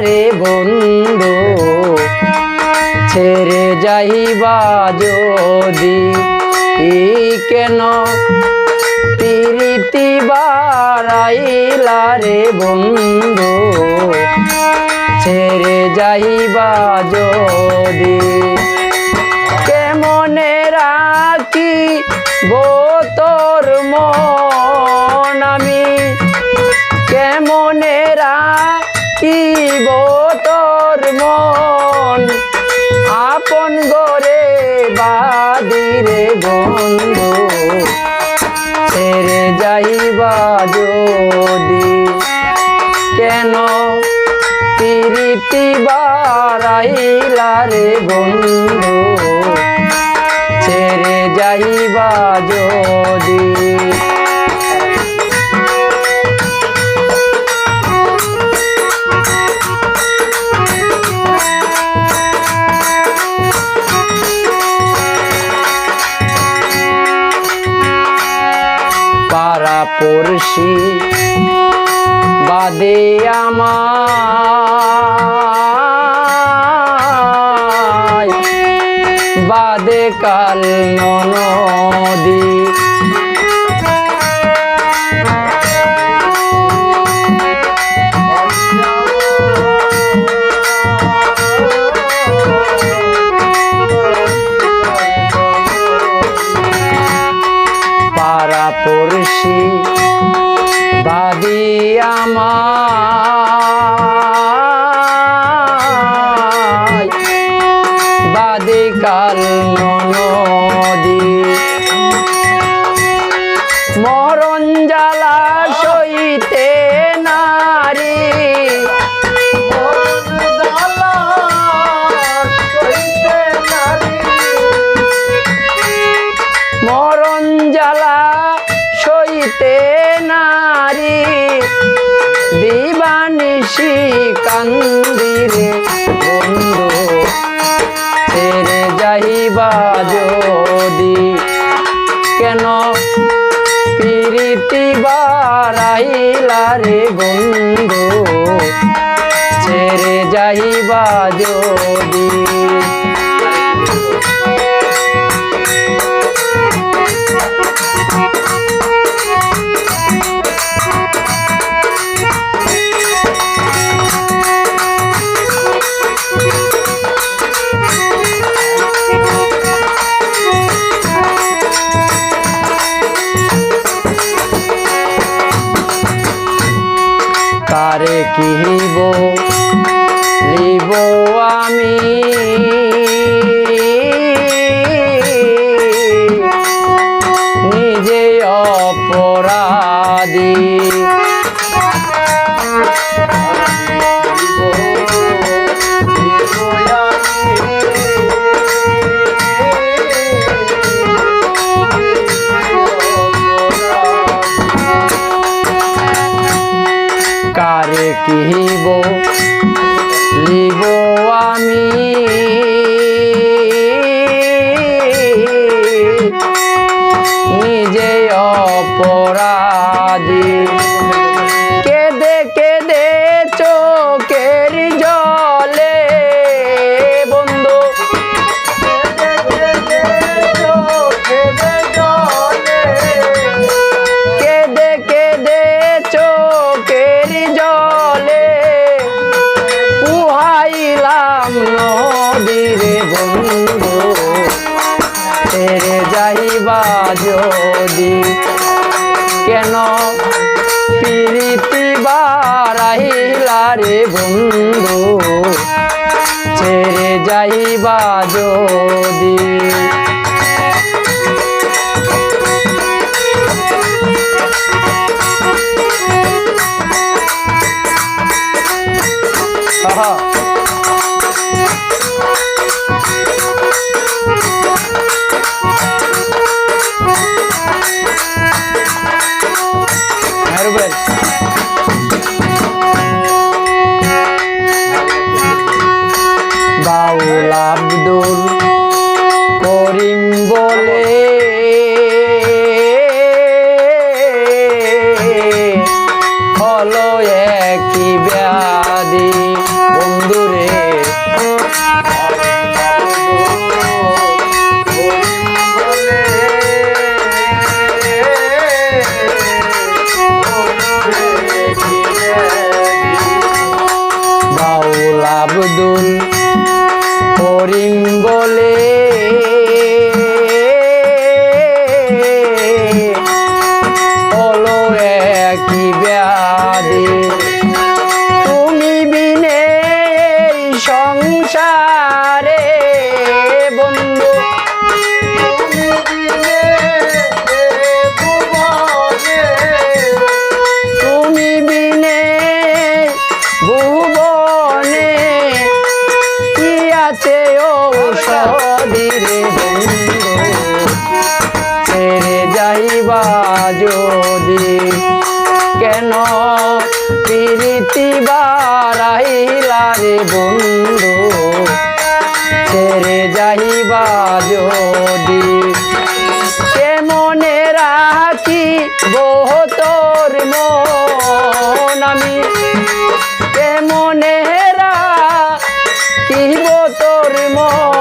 রে বন্ধু, ছেড়ে যাইবা যদি কেন প্রীতি বারাইলা রে বন্ধু? ছেড়ে যাইবা যদি, কেমনে রাখি বোতর মন? রাখিব তোর মন, আপন গরে বাদিরে বন্ধু। ছেড়ে যাইবা যদি, কেন প্রীতি বারাইলা রে বন্ধু? ছেড়ে যাইবা যদি পড়শি বাদে আমায় বাদে কাল নদী পড়শি বাদি আমায়। বাদি কাল নদী দিবানিশি কান্দিরে বন্ধু ছেড়ে যাইবা যদি। কেন প্রীতি বারাইলা রে বন্ধু ছেড়ে যাইবা যদি। के লিব যদি কেন প্রীতি বারাহিলা রে বন্ধু? ছেড়ে যাইবা যদি আবুল আব্দুল করিম বলে। হলো একই ব্যাধি বন্ধুরে do কি ব্যাধি। তুমি বিনে সংসারে বন্ধু। তুমি বিনে ভুবনে আছে ও প্রীতি বাড়াইলা রে বন্ধু। ছেড়ে যাইবা যদি। কেমনে রাখি বহতর মন আমি। কেমনে রাখি বতর মন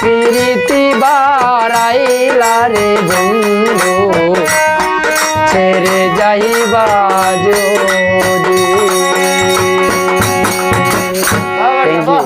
প্রীতি বারাইলা রে বন্ধু ছেড়ে যাইবা যদি